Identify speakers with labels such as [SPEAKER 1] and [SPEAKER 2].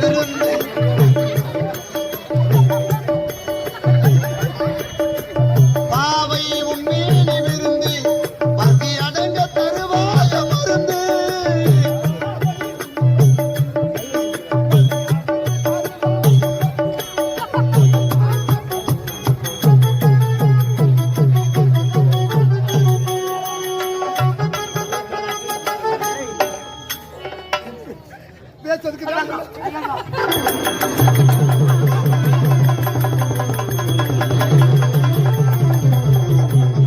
[SPEAKER 1] Thank you.
[SPEAKER 2] பேசுறதுக்கு